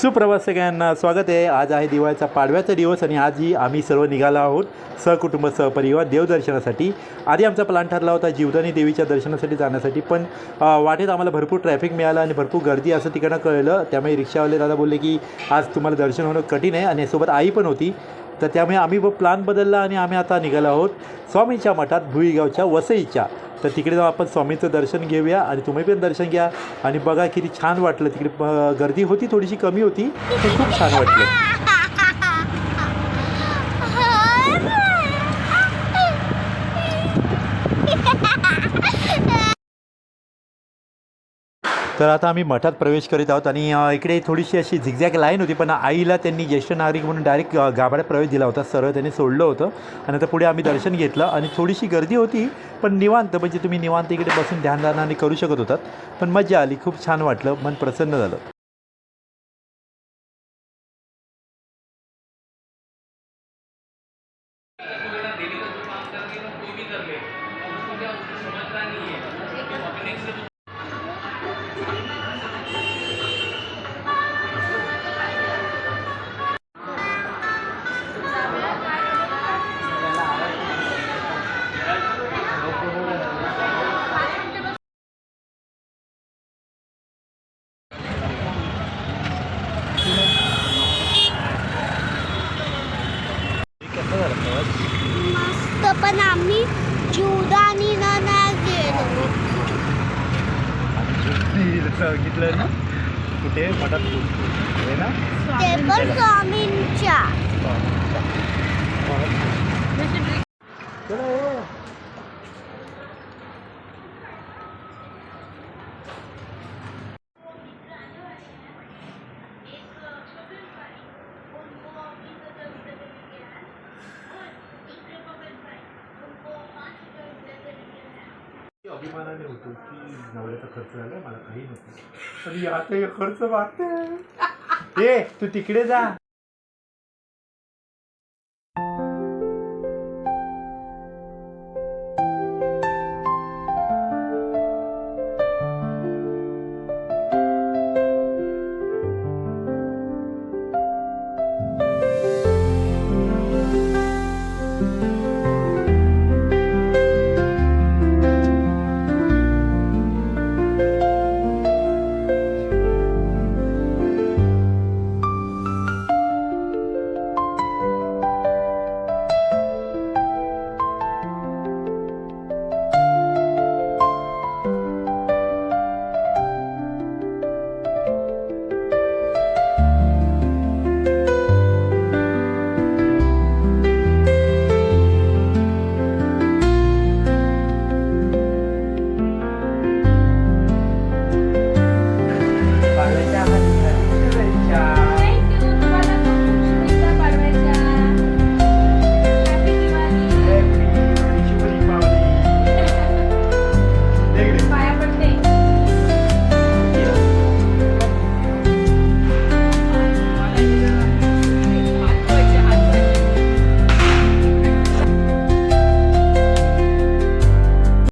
सुप्रभात सगळ्यांना स्वागत आहे. आज आहे दिवाळीचा पाडव्याचा दिवस आणि आजही आम्ही सर्व निघालो आहोत सहकुटुंब सहपरिवार देवदर्शनासाठी. आधी आमचा प्लॅन ठरला होता जीवदानी देवीच्या दर्शनासाठी जाण्यासाठी पण वाटेत आम्हाला भरपूर ट्रॅफिक मिळालं आणि भरपूर गर्दी असं तिकडनं कळलं. त्यामुळे रिक्षावाले दादा बोलले की आज तुम्हाला दर्शन होणं कठीण आहे. आणि सोबत आई पण होती. तर त्यामुळे आम्ही व प्लॅन बदलला आणि आम्ही आता निघालो आहोत स्वामींच्या मठात भुईगावच्या वसईच्या. तर तिकडे जाऊन आपण स्वामीचं दर्शन घेऊया आणि तुम्ही पण दर्शन घ्या. आणि बघा किती छान वाटलं. तिकडे गर्दी होती थोडीशी कमी होती पण खूप छान वाटलं. तर आता आम्ही मठात प्रवेश करीत आहोत आणि इकडे थोडीशी अशी झिगझॅग लाईन होती पण आईला त्यांनी ज्येष्ठ नागरिक म्हणून डायरेक्ट गाभाड्यात प्रवेश दिला होता. सरळ त्यांनी सोडलं होतं आणि आता पुढे आम्ही दर्शन घेतलं आणि थोडीशी गर्दी होती पण निवांत म्हणजे तुम्ही निवांत इकडे बसून ध्यानधानाने करू शकत होतात. पण मजा आली खूप छान वाटलं मन प्रसन्न झालं. मस्त पण आम्ही जीवदानी ना गेलो. सांगितलं ना कुठे मठात हे ना ते पण स्वामींच्या अभिमानाने होतो की नवऱ्याचा खर्च झाला मला काही नको पण आता खर्च वाटते ए तू तिकडे जा.